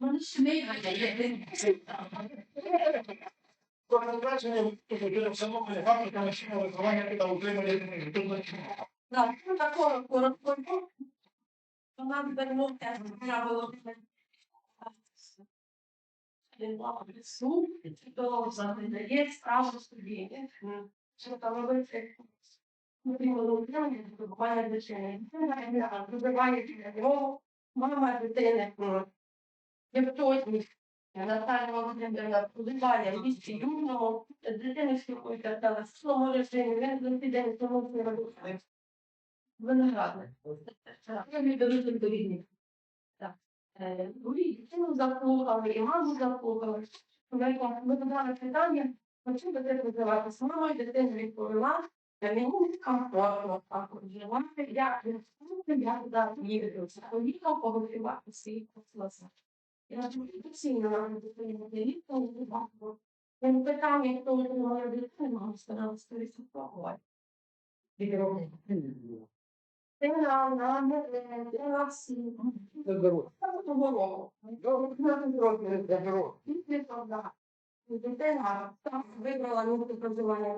Вони сімейні, Кожне враження, що в самому факту машина виховання та утримання Так, ну такого коротко. То нам вернути правило. То задає справу судді. Що там робити? Вибиває дитини. Вибиває його, мама дитини. Невтотність. Наталя Володимирівна вбиває місці юного, дитини спілкується в телефонному режимі, він за цей день не робить. Виноградник. Я. Так. Е, ну, і дитину маму заплухали. Ми задали питання, на чим дитину називати мамою, дитина відповіла, «Та мені комфортно так вживати, я не я туди. Поїхав поготувати свій посласа. Дитину. Він питав, як то моя дитина, мама старалася пересипувати. Це на на на всі. Заберу. Того року. Заберу. Після того, дитина там вибрала місце проживання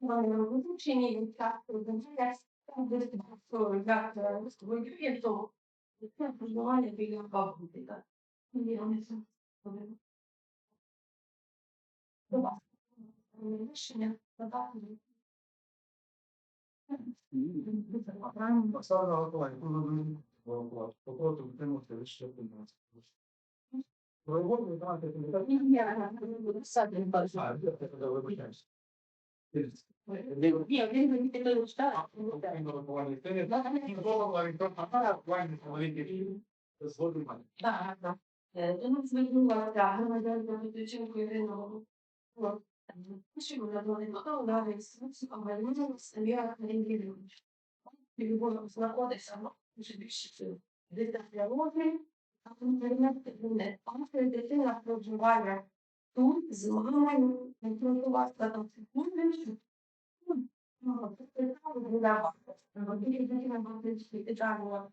в визначенні, він часто визначає, там десь як воює, то проживання біля бабусі, Рішення подати. Оксана Готовань, попроти утримати лише 15. Роботу знаєте, не так. Ні, ні, не буду садити бажаю. А, я тебе вибачаюсь. Ні, він мені тебе не читає. Так, так. Е, До нас звернулася громадянка Петриченко Ірина Що вона була не на інструкцію, а мене Саміра Ренділович. Любов знаходиться, ну, вже більше сил. Дитя років, а інтернет там дитина проживає тут з мамою, контролювати там секунду. Ну, це так для вас. Тільки дитина буде і так не було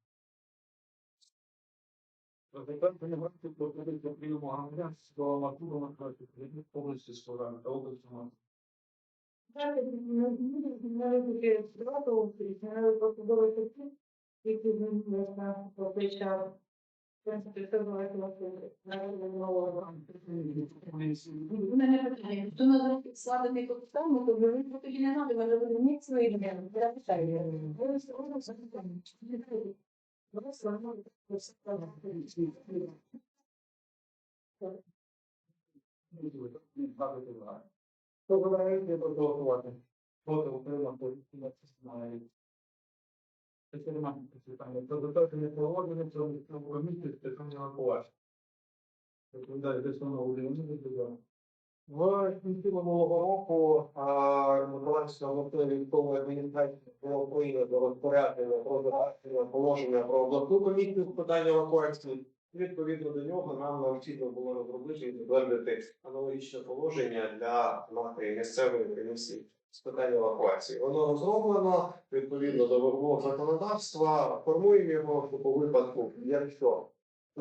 Тепер приймати проходить до прийому громадянства матуру на карті повністю складання та область У мене питання, хто на складений капітал, то ви тоді не надо, мене буде ніц вийде. Я питаю. Ви сказали, що це Ну, слава Хто вибирається проголосувати? Проти утримати знає. Це немає питання. Про затвердження погодження цього комісії Стефанія Лаковач. Відповідає Стефана Володимирівна. В кінці минулого року Миколаївська обласної військової адміністрації було прийнято розпорядження про затвердження положення про обласну комісію з питань евакуації. Відповідно до нього нам необхідно було розробити і затвердити аналогічне положення для нашої місцевої комісії з питань евакуації. Воно розроблено відповідно до вимог законодавства. Формуємо його по випадку, якщо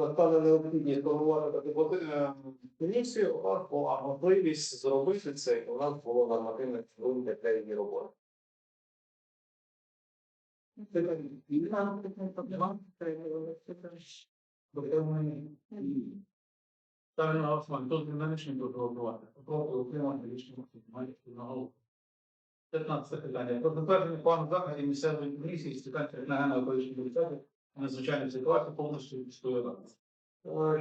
настане необхідність формувати е, комісію, у нас була можливість зробити це, і у нас було нормативне керування для її роботи. Ставлю на голосування. Хто за дане рішення буде голосувати? Проти утримати рішення має на голову. 15 питання. Про затвердження плану заходів місцевої комісії з питань територіального екологічного бюджету надзвичайної ситуації повністю міської ради.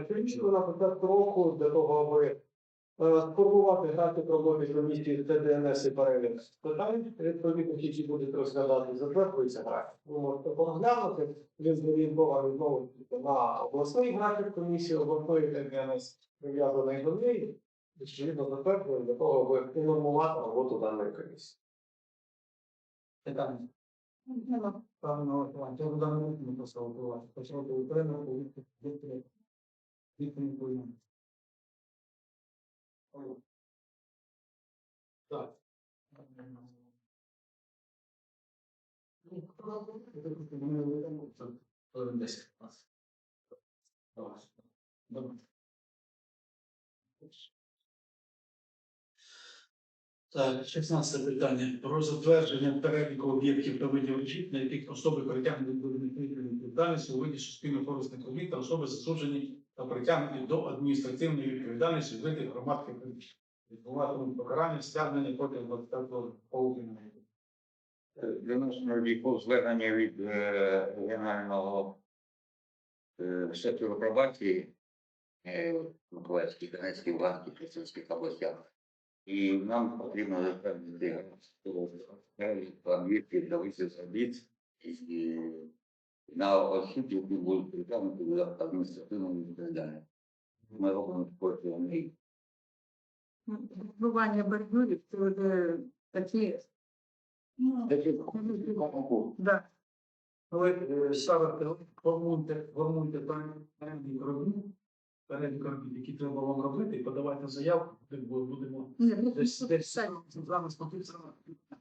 Щорічно на початку року для того, аби е, сформувати графік роботи комісії ТДНС і перелік питань, відповідно, які будуть розглядати, затверджується графік. Ви можете поглянути, він зорієнтований знову на обласний графік комісії, обласної ТДНС прив'язаний до неї. відповідно затверджуємо для того, аби унормувати роботу даної комісії. Питання. Нема. Ставлю на голосування. Хто за дану рішення прошу голосувати? Прошу утримати, відповідь. Відповідь прийняти. Так. Десять. Давай. Добре. Так, 16 питання. Про затвердження переліку об'єктів та видів робіт, на яких особи притягнені до відповідальності у виді суспільно-корисних робіт та особи засуджені та притягнені до адміністративної відповідальності у виді громадських робіт. Відбуватимуть покарання стягнення протягом 25 полудня. Відносно віков звернення від е, регіонального е, сектору пробації е, Миколаївській, Донецькій, Луганській, Херсонських областях. І нам потрібно затвердити перелік об'єктів для висів робіт і на осіб, які будуть притягнути до адміністративної відповідальності. Ми робимо кожен Бування бордюрів це вже такі. Да. Ви е, ставите, формуйте, формуйте робіт, перелік робіт, які треба вам робити, і подавайте заявку, де будемо ну, десь ну, десь так. з вами спокійно,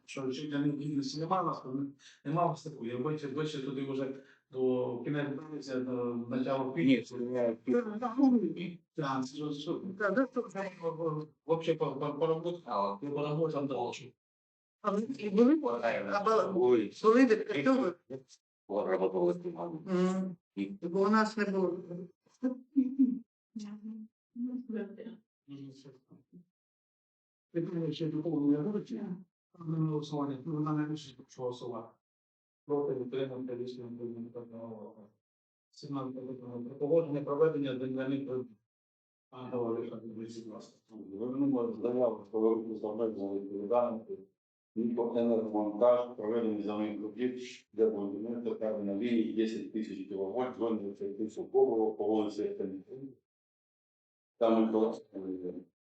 що чи для необхідності немає нас, то не- нема вас такої. Я бачу, бачу туди вже до кінець березня, до начала Ні, квітня. Так, Вообще по роботі, по роботі там далі. А ви і були? Були від цього? Бо у нас не було. Питання ще доповнення будуть? На голосування. Ну, на рішення, що голосувати. Проти підтримати рішення прийняття. 17 питання. Про погодження проведення земляних робіт. А, давай, будь земельних робіт для будівництва лінії 10 тисяч кВт, зони тисяч по вулиці Ектенівській та Миколаївській,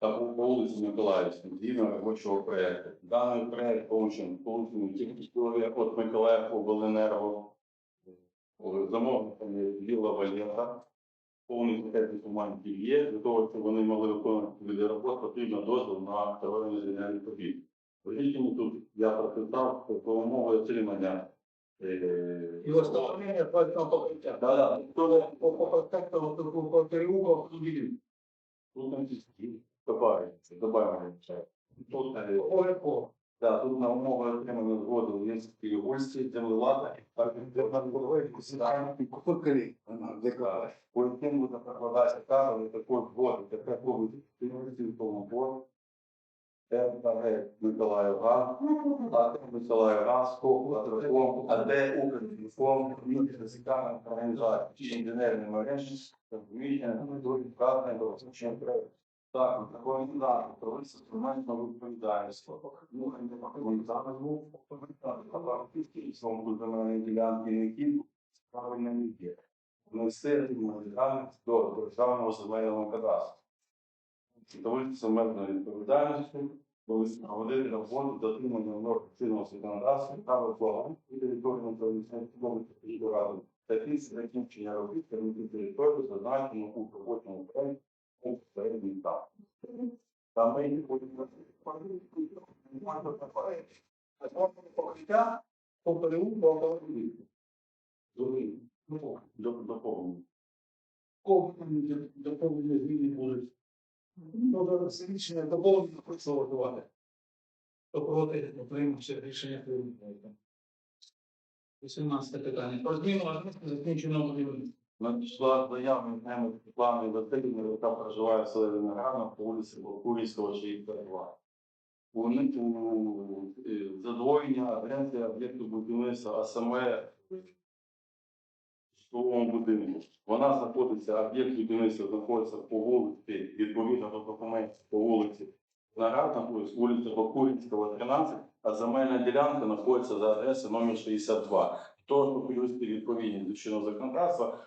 та по по вулиці Миколаївській, згідно робочого проєкту. Даний проєкт получен получений тільки чоловік від Миколаїв обленерго, замовником є Біла Валєта, повний пакет документів є, для того, щоб вони могли виконувати види робот, потрібно дозвіл на проведення земельних робіт. В рішенні тут я прописав що за умови отримання. е, І встановлення платного покриття. Да, да, То по по проспекту, по по переулку автомобілів. тут там добавиться, добавиться. Тут, е, да, тут на умови отримання згоди в Єнській області, землевлада, так, і дека. По яким буде прокладатися кабель, також згоди, така буде тому бору. РТГ Миколаївгаз, АТ Миколаївгаз, КОП, АТКОМ, АД Укртелеком, Міністерська організація, інженерні мережі, розміщення, вказане до розміщення проєкту. Так, такої не дати, провести інструментну відповідальність. Ну, не зараз був своєму культурної ділянки правильно не є. Внести відповідальність до державного земельного кадастру. Доводити земельної відповідальності, проводити роботу дотримання норм чинного законодавства та виплагу території території ради та після закінчення робіт керівники території зазначено у робочому проєкті у середній етап. Там ми їх будемо Покриття по переулку автомобілів. доповнення. Кого доповнення зміни будуть? Ну, зараз рішення доповнення хочу готувати. То проти отримався рішення прийняття. 18 питання. Про зміну адреси закінченого будівництва. Надійшла заява ними Світлани Васильівни, яка проживає в селі Виноградна по вулиці Курійського, 62. У е, задвоєння адреси об'єкту будівництва, а саме житловому будинку. Вона знаходиться, об'єкт будівництва знаходиться по вулиці, відповідно до документів по вулиці Виноградна, вулиця Бакурінського, 13, а земельна ділянка знаходиться за адресою номер 62. Того, що привести відповідність до чинного законодавства,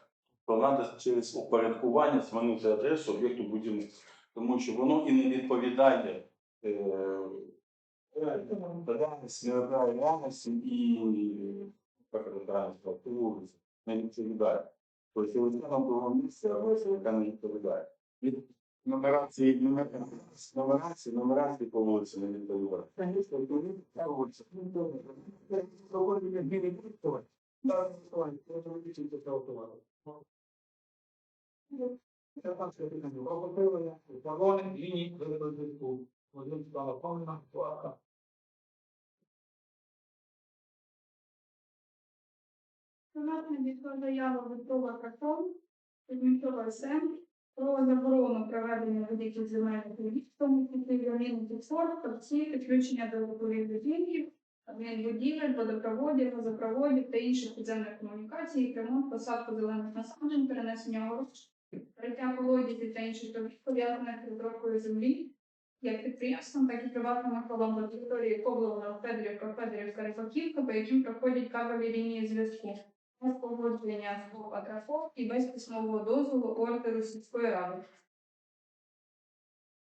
то через упорядкування змінити адресу об'єкту будівництва. тому що воно і не відповідає е, реальності, не реальності і вулиці, не відповідає. Тобто того місця, ось яка не відповідає. Від нумерації, нумерації, нумерації по вулиці не відповідає. Вагони, лінії, виробили зв'язку. Один склала повна, класка. Сенат надійшла заява від Тола Картон, Кузьмінцова СМ, про заборону проведення великих земельних робіт, в тому числі війни та сорт, та всі підключення до великої будинків, адмінбудівель, водопроводів, газопроводів та інших підземних комунікацій, ремонт, посадку зелених насаджень, перенесення огорож, перейття колодязів та інших робіт, пов'язаних з землі, як підприємством, так і приватним особам на території Коблова, Федорівка, Федорівка, Рипаківка, по яким проходять кабелі лінії зв'язку без погодження з аграфов і без письмового дозволу ордеру сільської ради.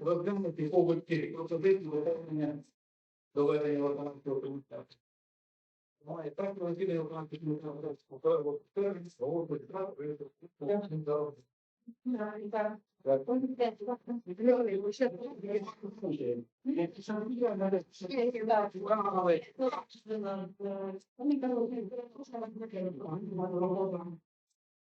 Розглянути області пропозиції доведення доведення виконавчого комітету. Має так розділення виконавчого комітету. Повторювати сервіс, область,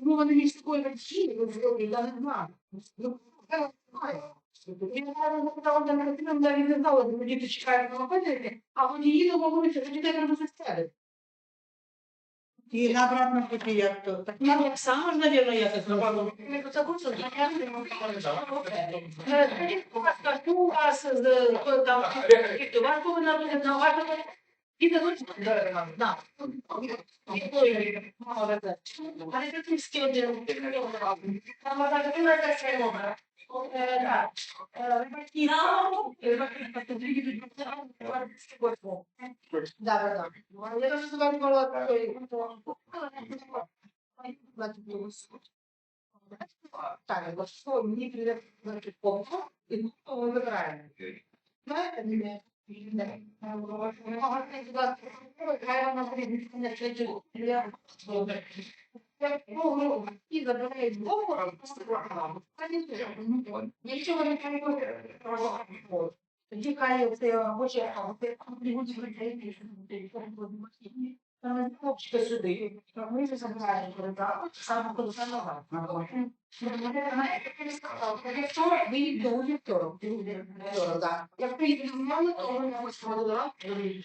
Ну, вони між собою вирішили, я не знаю. Ну, я не запитала до мене, навіть не знала, що діти чекають на опитання, а водії домовилися, що дітей треба застелити. І на обратному путі як то. Так, Я так само ж, навірно, я це зробила. Ми тут закусили, я не можу. Е, Скажіть, будь ласка, що у вас з там, у вас повинна бути на вашому Діти точно? Да. Але це трішки один. Там можна дитина якась свідома. Е, En dat je dan ook de regio te doen, en dat is dan voor het goed. Maar je hebt het zo niet lekker met het oog in overtuiging. Maar ik ben niet in de schedule. і забирають боку, якщо вони переходять, тоді кає це робоче, а це люди виглядають, Хлопчика сюди, ми вже забираємо передачу, саме коли нога. Якщо ви їдете у вівторок, як приїдете в мене, то ви не можете продавати.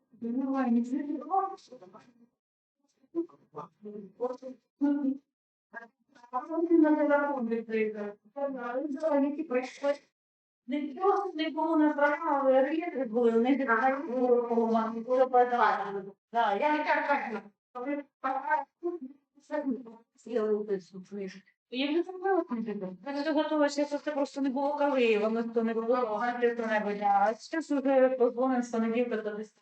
Нічого нікому не забрали, реєстри були, не зібрали було подавали. Да, я не так кажу. Коли сіли у цю книжку. Я вже зробила книжку. Я не готова, я просто просто не було коли, воно то не було, а не то не було. А зараз вже позвонив, встановив, то десь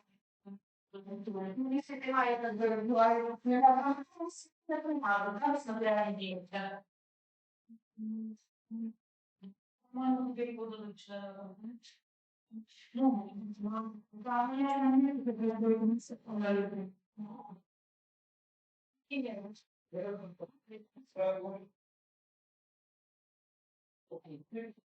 Мені все тримає над дорогою. Не приймала, зараз набирає діється. Маємо тобі буду члена. Ну, да, я не люблю. І я. Окей.